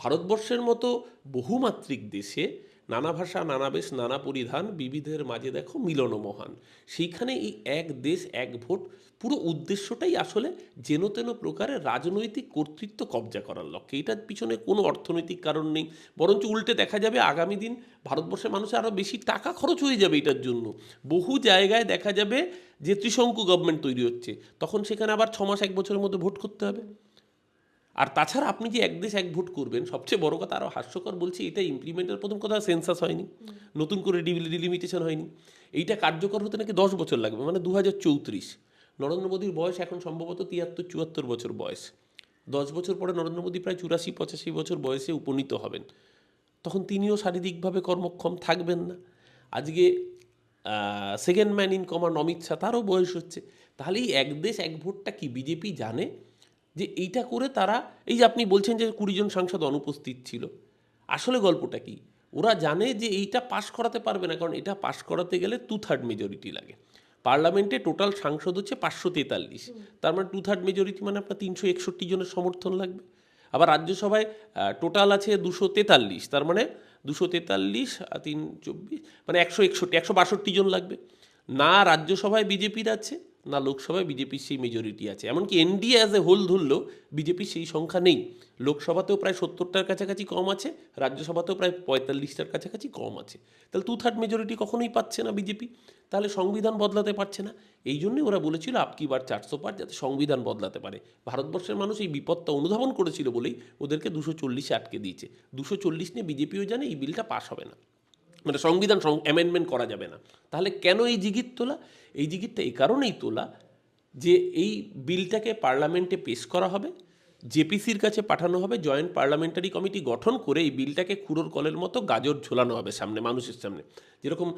ভারতবর্ষের মতো বহুমাত্রিক দেশে নানা ভাষা, নানা বেশ, নানা পরিধান, বিবিধের মাঝে দেখো মিলন মহান। সেইখানে এই এক দেশ, এক ভোট, পুরো উদ্দেশ্যটাই আসলে যেন তেন প্রকারে রাজনৈতিক কর্তৃত্ব কবজা করার লক্ষ্যে। এটার পিছনে কোনো অর্থনৈতিক কারণ নেই, বরঞ্চ উল্টে দেখা যাবে আগামী দিন ভারতবর্ষের মানুষের আরও বেশি টাকা খরচ হয়ে যাবে এটার জন্য। বহু জায়গায় দেখা যাবে যে ত্রিশঙ্কু গভর্নমেন্ট তৈরি হচ্ছে, তখন সেখানে আবার ছ মাস, এক বছরের মধ্যে ভোট করতে হবে। আর তাছাড়া আপনি যে এক দেশ এক ভোট করবেন, সবচেয়ে বড় কথা আরও হাস্যকর বলছি, এটা ইমপ্লিমেন্টের প্রথম কথা সেন্সাস হয়নি, নতুন করে ডিলিমিটেশন হয়নি। এইটা কার্যকর হতে নাকি দশ বছর লাগবে? মানে দু হাজার চৌত্রিশ। নরেন্দ্র মোদীর বয়স এখন সম্ভবত তিয়াত্তর চুয়াত্তর বছর বয়স। দশ বছর পরে নরেন্দ্র মোদী প্রায় চুরাশি পঁচাশি বছর বয়সে উপনীত হবেন। তখন তিনিও শারীরিকভাবে কর্মক্ষম থাকবেন না। আজকে second man in command Amit Shah, তারও বয়স হচ্ছে। তাহলে এই এক দেশ এক ভোটটা কি, বিজেপি জানে? যে এইটা করে তারা, এই যে আপনি বলছেন যে কুড়িজন সাংসদ অনুপস্থিত ছিল, আসলে গল্পটা কি? ওরা জানে যে এইটা পাশ করাতে পারবে না, কারণ এটা পাশ করাতে গেলে টু থার্ড মেজরিটি লাগে। পার্লামেন্টে টোটাল সাংসদ হচ্ছে পাঁচশো তেতাল্লিশ। তার মানে টু থার্ড মেজরিটি মানে আপনার তিনশো একষট্টি জনের সমর্থন লাগবে। আবার রাজ্যসভায় টোটাল আছে দুশো তেতাল্লিশ। তার মানে দুশো তেতাল্লিশ তিন চব্বিশ মানে একশো একষট্টি, একশো বাষট্টি জন লাগবে। না রাজ্যসভায় বিজেপির আছে না লোকসভায় বিজেপির সেই মেজরিটি আছে। এমনকি এনডিএ অ্যাজ এ হোল ধরলেও বিজেপির সেই সংখ্যা নেই। লোকসভাতেও প্রায় সত্তরটার কাছাকাছি কম আছে, রাজ্যসভাতেও প্রায় পঁয়তাল্লিশটার কাছাকাছি কম আছে। তাহলে টু থার্ড মেজরিটি কখনোই পাচ্ছে না বিজেপি। তাহলে সংবিধান বদলাতে পারছে না। এই জন্যই ওরা বলেছিল আপকি বার চারশো পার যাতে সংবিধান বদলাতে পারে। ভারতবর্ষের মানুষ এই বিপদটা অনুধাবন করেছিল বলেই ওদেরকে দুশো চল্লিশে আটকে দিয়েছে। দুশো চল্লিশ নিয়ে বিজেপিও জানে এই বিলটা পাস হবে না। মানে সংবিধান অ্যামেন্ডমেন্ট করা যাবে না। তাহলে কেন এই জিগির তোলা? এই জিগিরটা এই কারণেই তোলা যে এই বিলটাকে পার্লামেন্টে পেশ করা হবে জেপিসির কাছে পাঠানো হবে, জয়েন্ট পার্লামেন্টারি কমিটি গঠন করে এই বিলটাকে খুঁড়োর কলের মতো গাজর ঝোলানো হবে সামনে, মানুষের সামনে। যেরকম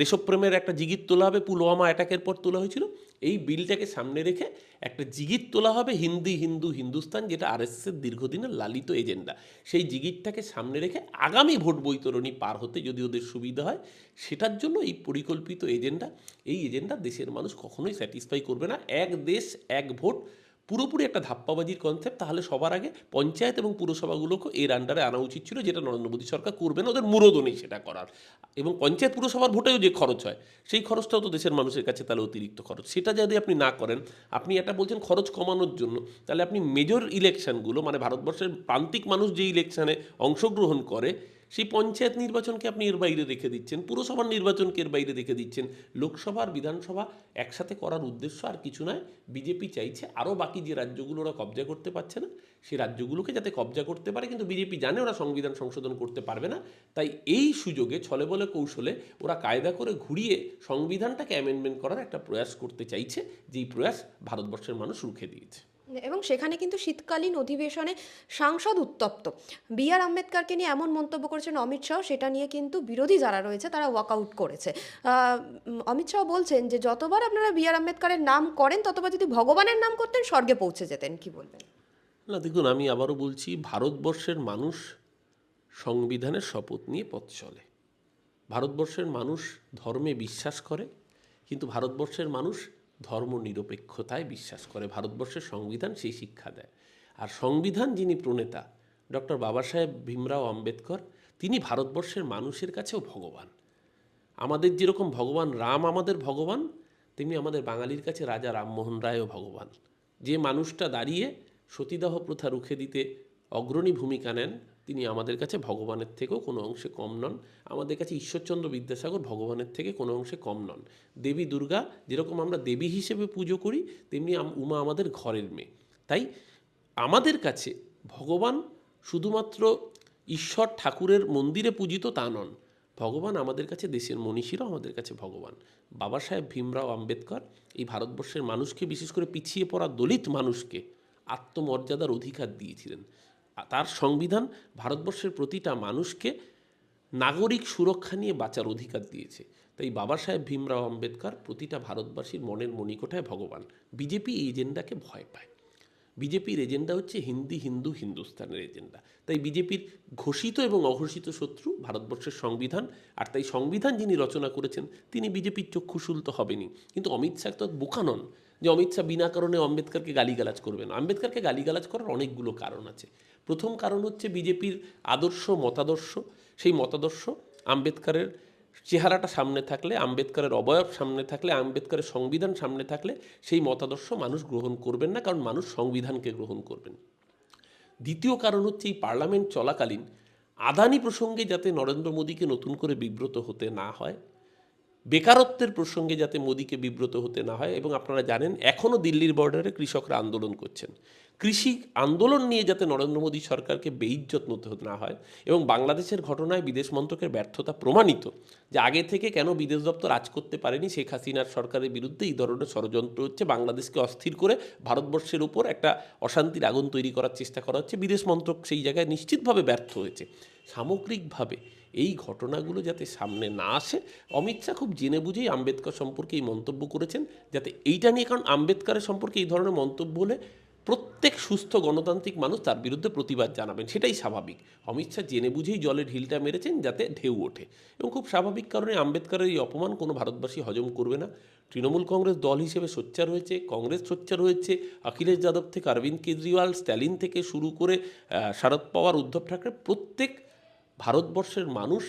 দেশপ্রেমের একটা জিগির তোলা হবে, পুলওয়ামা অ্যাটাকের পর তোলা হয়েছিল, এই বিলটাকে সামনে রেখে একটা জিগির তোলা হবে হিন্দি, হিন্দু, হিন্দুস্তান, যেটা আর আরএসএসের দীর্ঘদিনের লালিত এজেন্ডা। সেই জিগিরটাকে সামনে রেখে আগামী ভোট বৈতরণী পার হতে যদি ওদের সুবিধা হয়, সেটার জন্য এই পরিকল্পিত এজেন্ডা, এই এজেন্ডা দেশের মানুষ কখনোই স্যাটিসফাই করবে না। এক দেশ, এক ভোট পুরোপুরি একটা ধাপ্পাবাজির কনসেপ্ট তাহলে সবার আগে পঞ্চায়েত এবং পুরসভাগুলোকে এর আন্ডারে আনা উচিত ছিল, যেটা নরেন্দ্র মোদী সরকার করবে না ওদের মুরদও নেই সেটা করার। এবং পঞ্চায়েত পুরসভার ভোটেও যে খরচ হয়, সেই খরচটাও তো দেশের মানুষের কাছে তাহলে অতিরিক্ত খরচ। সেটা যদি আপনি না করেন, আপনি এটা বলছেন খরচ কমানোর জন্য, তাহলে আপনি মেজর ইলেকশনগুলো মানে ভারতবর্ষের প্রান্তিক মানুষ যে ইলেকশানে অংশগ্রহণ করে সেই পঞ্চায়েত নির্বাচনকে আপনি এর বাইরে রেখে দিচ্ছেন, পুরসভার নির্বাচনকে এর বাইরে রেখে দিচ্ছেন লোকসভার বিধানসভা একসাথে করার উদ্দেশ্য আর কিছু নয়, বিজেপি চাইছে আরও বাকি যে রাজ্যগুলো ওরা কবজা করতে পারছে না, সেই রাজ্যগুলোকে যাতে কবজা করতে পারে, কিন্তু বিজেপি জানে ওরা সংবিধান সংশোধন করতে পারবে না, তাই এই সুযোগে ছলে বলে কৌশলে ওরা কায়দা করে ঘুরিয়ে সংবিধানটাকে অ্যামেন্ডমেন্ট করার একটা প্রয়াস করতে চাইছে, যেই প্রয়াস ভারতবর্ষের মানুষ রুখে দিয়েছে। এবং সেখানে কিন্তু শীতকালীন অধিবেশনে সাংসদ উত্তপ্ত। বি আর আম্বেদকারকে নিয়ে এমন মন্তব্য করেছেন অমিত শাহ, সেটা নিয়ে কিন্তু বিরোধী যারা রয়েছে তারা ওয়াকআউট করেছে। অমিত শাহ বলছেন যে, যতবার আপনারা বি আর আম্বেদকারের নাম করেন, ততবার যদি ভগবানের নাম করতেন, স্বর্গে পৌঁছে যেতেন। কি বলবেন? না, দেখুন, আমি আবারও বলছি, ভারতবর্ষের মানুষ সংবিধানের শপথ নিয়ে পথ চলে। ভারতবর্ষের মানুষ ধর্মে বিশ্বাস করে, কিন্তু ভারতবর্ষের মানুষ ধর্ম নিরপেক্ষতায় বিশ্বাস করে। ভারতবর্ষের সংবিধান সেই শিক্ষা দেয়। আর সংবিধান যিনি প্রণেতা, ডক্টর বাবা সাহেব ভীমরাও আম্বেদকর, তিনি ভারতবর্ষের মানুষের কাছেও ভগবান। আমাদের যেরকম ভগবান রাম আমাদের ভগবান, তেমনি আমাদের বাঙালির কাছে রাজা রামমোহন রায়ও ভগবান। যে মানুষটা দাঁড়িয়ে সতীদাহ প্রথা রুখে দিতে অগ্রণী ভূমিকা নেন তিনি আমাদের কাছে ভগবানের থেকেও কোনো অংশে কম নন। আমাদের কাছে ঈশ্বরচন্দ্র বিদ্যাসাগর ভগবানের থেকে কোনো অংশে কম নন। দেবী দুর্গা, যেরকম আমরা দেবী হিসেবে পুজো করি, তেমনি উমা আমাদের ঘরের মেয়ে। তাই আমাদের কাছে ভগবান শুধুমাত্র ঈশ্বর ঠাকুরের মন্দিরে পূজিত তা নন। ভগবান আমাদের কাছে দেশের মনীষীরাও আমাদের কাছে ভগবান। বাবা সাহেব ভীমরাও আম্বেদকর, এই ভারতবর্ষের মানুষকে, বিশেষ করে পিছিয়ে পড়া দলিত মানুষকে আত্মমর্যাদার অধিকার দিয়েছিলেন। তার সংবিধান ভারতবর্ষের প্রতিটা মানুষকে নাগরিক সুরক্ষা নিয়ে বাঁচার অধিকার দিয়েছে। তাই বাবা সাহেব ভীমরাও আম্বেদকর প্রতিটা ভারতবাসীর মনের মণিকোঠায় ভগবান। বিজেপি এই এজেন্ডাকে ভয় পায়। বিজেপির এজেন্ডা হচ্ছে হিন্দি, হিন্দু, হিন্দুস্তানের এজেন্ডা। তাই বিজেপির ঘোষিত এবং অঘোষিত শত্রু ভারতবর্ষের সংবিধান। আর তাই সংবিধান যিনি রচনা করেছেন, তিনি বিজেপির চক্ষুশুল তো হবেনি কিন্তু অমিত শাহ তো বোকা নন যে অমিত শাহ বিনা কারণে আম্বেদকরকে গালিগালাজ করবেন আম্বেদকরকে গালিগালাজ করার অনেকগুলো কারণ আছে। প্রথম কারণ হচ্ছে বিজেপির আদর্শ, মতাদর্শ। সেই মতাদর্শ আম্বেদকারের চেহারাটা সামনে থাকলে, আম্বেদকারের অবয়ব সামনে থাকলে, আম্বেদকারের সংবিধান সামনে থাকলে সেই মতাদর্শ মানুষ গ্রহণ করবেন না, কারণ মানুষ সংবিধানকে গ্রহণ করবেন। দ্বিতীয় কারণ হচ্ছে এই পার্লামেন্ট চলাকালীন আদানি প্রসঙ্গে যাতে নরেন্দ্র মোদীকে নতুন করে বিব্রত হতে না হয়, বেকারত্বের প্রসঙ্গে যাতে মোদীকে বিব্রত হতে না হয়, এবং আপনারা জানেন এখনও দিল্লির বর্ডারে কৃষকরা আন্দোলন করছেন। কৃষি আন্দোলন নিয়ে যাতে নরেন্দ্র মোদী সরকারকে বেইজ্জত নতে না হয় এবং বাংলাদেশের ঘটনায় বিদেশ মন্ত্রকের ব্যর্থতা প্রমাণিত, যে আগে থেকে কেন বিদেশ দপ্তর আজ করতে পারেনি, শেখ হাসিনার সরকারের বিরুদ্ধে এই ধরনের ষড়যন্ত্র হচ্ছে, বাংলাদেশকে অস্থির করে ভারতবর্ষের উপর একটা অশান্তির আগুন তৈরি করার চেষ্টা করা হচ্ছে, বিদেশ মন্ত্রক সেই জায়গায় নিশ্চিতভাবে ব্যর্থ হয়েছে। সামগ্রিকভাবে এই ঘটনাগুলো যাতে সামনে না আসে, অমিত শাহ খুব জেনে বুঝেই আম্বেদকর সম্পর্কে এই মন্তব্য করেছেন, যাতে এইটা নিয়ে, কারণ আম্বেদকরের সম্পর্কে এই ধরনের মন্তব্য হলে প্রত্যেক সুস্থ গণতান্ত্রিক মানুষ তার বিরুদ্ধে প্রতিবাদ জানাবেন, সেটাই স্বাভাবিক। অমিত শাহ জেনে বুঝেই জলে ঢিলটা মেরেছেন যাতে ঢেউ ওঠে। এবং খুব স্বাভাবিক কারণে আম্বেদকরের এই অপমান কোনো ভারতবাসী হজম করবে না। তৃণমূল কংগ্রেস দল হিসেবে সোচ্চার হয়েছে, কংগ্রেস সোচ্চার হয়েছে, অখিলেশ যাদব থেকে অরবিন্দ কেজরিওয়াল, স্ট্যালিন থেকে শুরু করে শারদ পাওয়ার, উদ্ধব ঠাকরে, প্রত্যেক ভারতবর্ষের মানুষ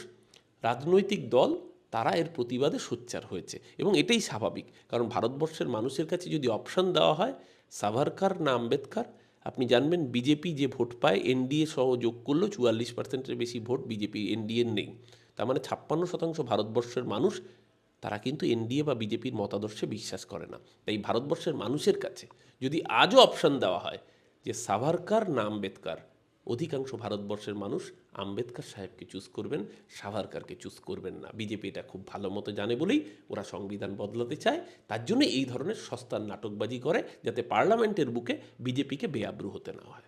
রাজনৈতিক দল তারা এর প্রতিবাদে সোচ্চার হয়েছে এবং এটাই স্বাভাবিক। কারণ ভারতবর্ষের মানুষের কাছে যদি অপশন দেওয়া হয়, সাভারকার না আম্বেদকার, আপনি জানবেন বিজেপি যে ভোট পায়, এনডিএ সহ যোগ করলেও চুয়াল্লিশ পার্সেন্টের বেশি ভোট বিজেপি, এনডিএর নেই। তার মানে ছাপ্পান্ন শতাংশ ভারতবর্ষের মানুষ, তারা কিন্তু এনডিএ বা বিজেপির মতাদর্শে বিশ্বাস করে না। তাই ভারতবর্ষের মানুষের কাছে যদি আজও অপশন দেওয়া হয় যে সাভারকার না আম্বেদকর অধিকাংশ ভারতবর্ষের মানুষ আম্বেদকর সাহেবকে চুজ করবেন, সাভারকারকে চুজ করবেন না। বিজেপি এটা খুব ভালো মতো জানে বলেই ওরা সংবিধান বদলাতে চায়। তার জন্য এই ধরনের সস্তার নাটকবাজি করে যাতে পার্লামেন্টের বুকে বিজেপিকে বেআব্রু হতে না হয়।